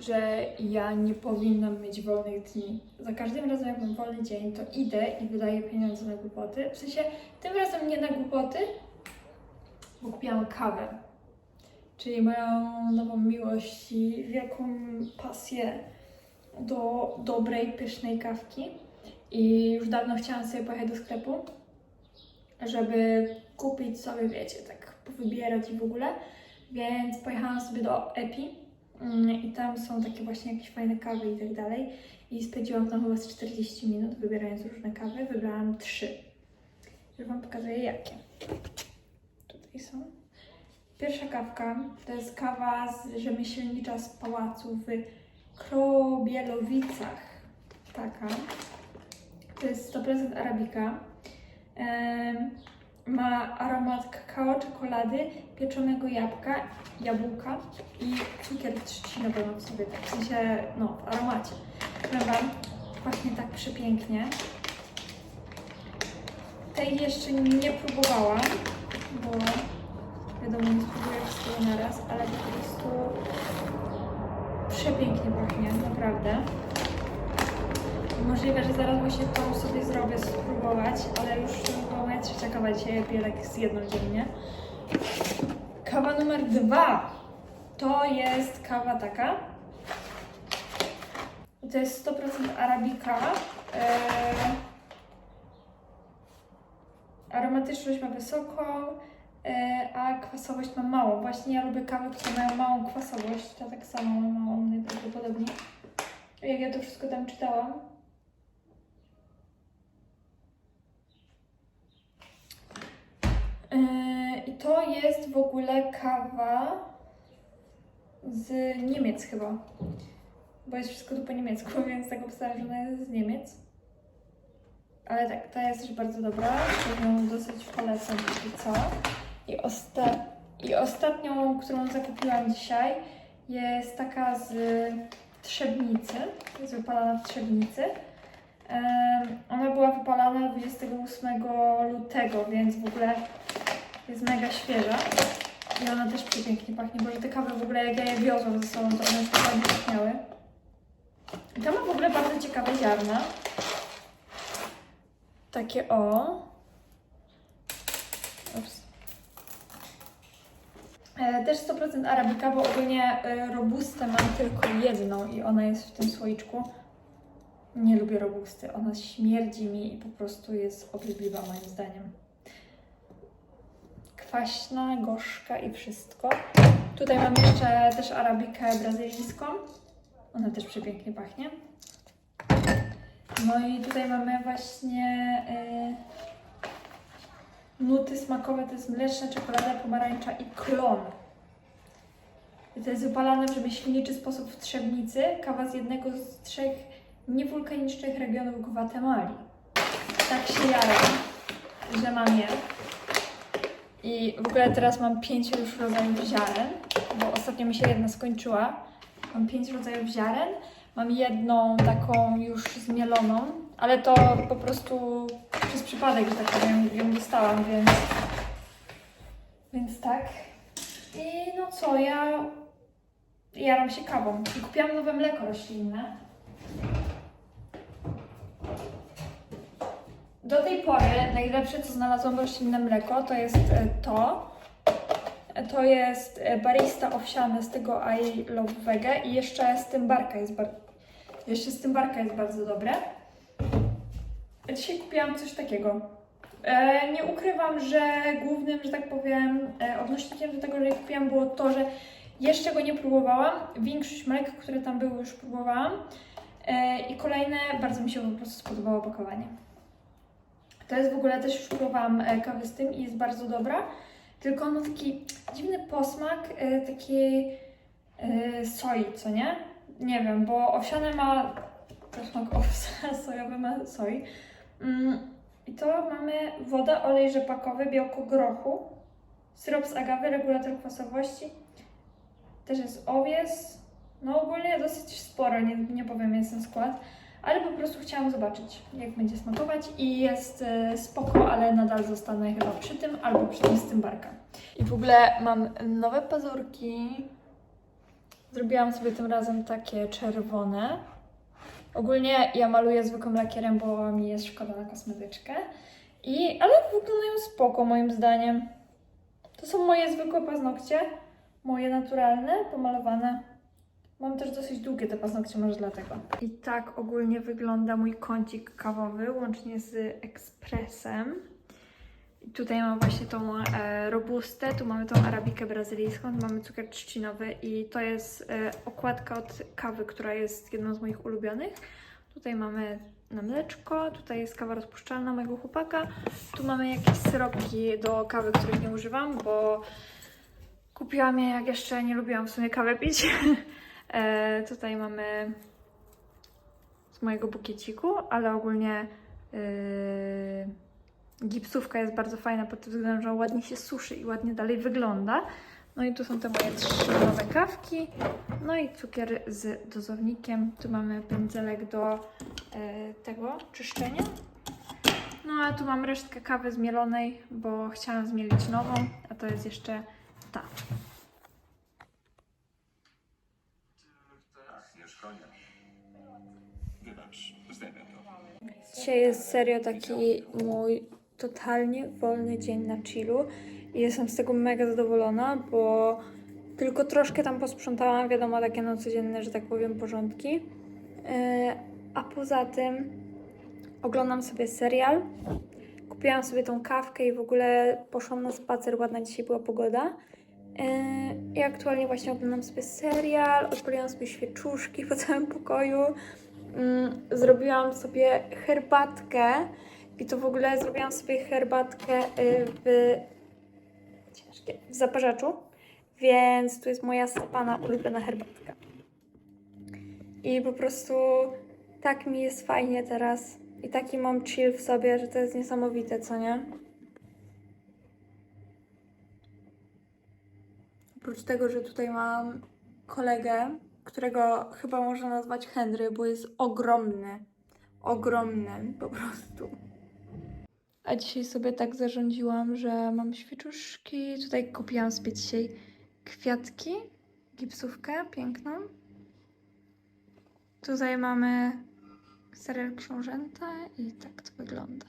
że ja nie powinnam mieć wolnych dni. Za każdym razem, jak mam wolny dzień, to idę i wydaję pieniądze na głupoty. W sensie, tym razem nie na głupoty, bo kupiłam kawę. Czyli moją nową miłość i wielką pasję do dobrej, pysznej kawki. I już dawno chciałam sobie pojechać do sklepu, żeby kupić sobie, wiecie, tak powybierać i w ogóle. Więc pojechałam sobie do Epi i tam są takie właśnie jakieś fajne kawy i tak dalej. I spędziłam tam chyba z 40 minut wybierając różne kawy. Wybrałam trzy. Już Wam pokazuję jakie. Tutaj są. Pierwsza kawka to jest kawa z rzemieślnicza z pałacu w Krobielowicach. Taka. To jest 100% arabika. Ma aromat kakao, czekolady, pieczonego jabłka, jabłka i cukier trzcinowy mam w sobie, tak w sensie, no, w aromacie. Wam, pachnie tak przepięknie. Tej jeszcze nie próbowałam, bo wiadomo, nie spróbuję wszystkiego naraz, ale po prostu przepięknie pachnie, naprawdę. Możliwe, że zaraz właśnie tą sobie zrobię spróbować, ale już była moja trzecia kawa dzisiaj, ja z jedną dziennie. Kawa numer dwa to jest kawa taka. To jest 100% arabika. Eee, aromatyczność ma wysoką, e, a kwasowość ma małą. Właśnie ja lubię kawy, które mają małą kwasowość. Ta tak samo ma małą najprawdopodobniej. Jak ja wszystko tam czytałam. Yy, I to jest w ogóle kawa z Niemiec chyba. Bo jest wszystko tu po niemiecku, więc tak obstawiam, że jest z Niemiec. Ale tak, ta jest też bardzo dobra. To ją dosyć polecam póki co. I, osta- I ostatnią, którą zakupiłam dzisiaj, jest taka z Trzebnicy. Jest wypalana w Trzebnicy. Ona była wypalana 28 lutego, więc w ogóle jest mega świeża. I ona też przepięknie pachnie, bo te kawy w ogóle jak ja je wiozłam ze sobą, to one już tak pachniały. I ta ma w ogóle bardzo ciekawe ziarna. Takie o. Ups. E, też 100% arabika, bo ogólnie e, robustę mam tylko jedną i ona jest w tym słoiczku. Nie lubię robusty, ona śmierdzi mi i po prostu jest obrzydliwa moim zdaniem. Kwaśna, gorzka i wszystko. Tutaj mam jeszcze też arabikę brazylijską. Ona też przepięknie pachnie. No i tutaj mamy właśnie y, nuty smakowe, to jest mleczna czekolada, pomarańcza i klon. I to jest wypalane w rzemieślniczy sposób w Trzebnicy, kawa z jednego z trzech niewulkanicznych regionów Gwatemali. Tak się jaram, że mam je. I w ogóle teraz mam pięć już rodzajów ziaren, bo ostatnio mi się jedna skończyła. Mam pięć rodzajów ziaren. Mam jedną taką już zmieloną, ale to po prostu przez przypadek, że tak powiem, ją dostałam, więc... Więc tak. I no co, ja jaram się kawą. I kupiłam nowe mleko roślinne. Do tej pory najlepsze, co znalazłam roślinne mleko, to jest e, to. E, To jest e, barista owsiane z tego I Love Vega i jeszcze z tym barka jest jeszcze z tym barka jest bardzo dobre. Dzisiaj kupiłam coś takiego. E, nie ukrywam, że głównym, że tak powiem, e, odnośnikiem do tego, że je kupiłam było to, że jeszcze go nie próbowałam. Większość mlek, które tam były, już próbowałam. E, I kolejne, bardzo mi się po prostu spodobało opakowanie. To jest w ogóle, też już próbowałam e, kawę z tym i jest bardzo dobra. Tylko on ma taki dziwny posmak e, takiej e, soi, co nie? Nie wiem, bo owsiane ma posmak owsa, sojowy ma soi. Mm, I to mamy woda, olej rzepakowy, białko grochu, syrop z agawy, regulator kwasowości. Też jest owies. No ogólnie dosyć sporo, nie, nie powiem jest ten skład. Ale po prostu chciałam zobaczyć, jak będzie smakować i jest e, spoko, ale nadal zostanę chyba przy tym albo przy tym z tym barka. I w ogóle mam nowe pazurki. Zrobiłam sobie tym razem takie czerwone. Ogólnie ja maluję zwykłym lakierem, bo mi jest szkoda na kosmetyczkę. I, ale wyglądają spoko moim zdaniem. To są moje zwykłe paznokcie. Moje naturalne, pomalowane. Mam też dosyć długie te paznokcie, może dlatego. I tak ogólnie wygląda mój kącik kawowy, łącznie z ekspresem. Tutaj mam właśnie tą e, robustę, tu mamy tą arabikę brazylijską, tu mamy cukier trzcinowy i to jest e, okładka od kawy, która jest jedną z moich ulubionych. Tutaj mamy na mleczko, tutaj jest kawa rozpuszczalna mojego chłopaka, tu mamy jakieś syropki do kawy, których nie używam, bo kupiłam je jak jeszcze nie lubiłam w sumie kawę pić. e, tutaj mamy z mojego bukieciku, ale ogólnie yy, gipsówka jest bardzo fajna pod tym względem, że ładnie się suszy i ładnie dalej wygląda. No i tu są te moje trzy nowe kawki. No i cukier z dozownikiem. Tu mamy pędzelek do e, tego czyszczenia. No a tu mam resztkę kawy zmielonej, bo chciałam zmielić nową, a to jest jeszcze ta. To. Dzisiaj jest serio taki mój totalnie wolny dzień na chillu i jestem z tego mega zadowolona, bo tylko troszkę tam posprzątałam, wiadomo, takie no codzienne, że tak powiem, porządki. Yy, a poza tym oglądam sobie serial, kupiłam sobie tą kawkę i w ogóle poszłam na spacer, ładna dzisiaj była pogoda. Yy, I aktualnie właśnie oglądam sobie serial, odpaliłam sobie świeczuszki po całym pokoju. Mm, zrobiłam sobie herbatkę i to w ogóle zrobiłam sobie herbatkę y, w ciężkie, w zaparzaczu, więc tu jest moja pana ulubiona herbatka. I po prostu tak mi jest fajnie teraz i taki mam chill w sobie, że to jest niesamowite, co nie? Oprócz tego, że tutaj mam kolegę, którego chyba można nazwać Henry, bo jest ogromny. Ogromny po prostu. A dzisiaj sobie tak zarządziłam, że mam świeczuszki. Tutaj kupiłam sobie dzisiaj kwiatki, gipsówkę piękną. Tutaj mamy serial Książęta i tak to wygląda.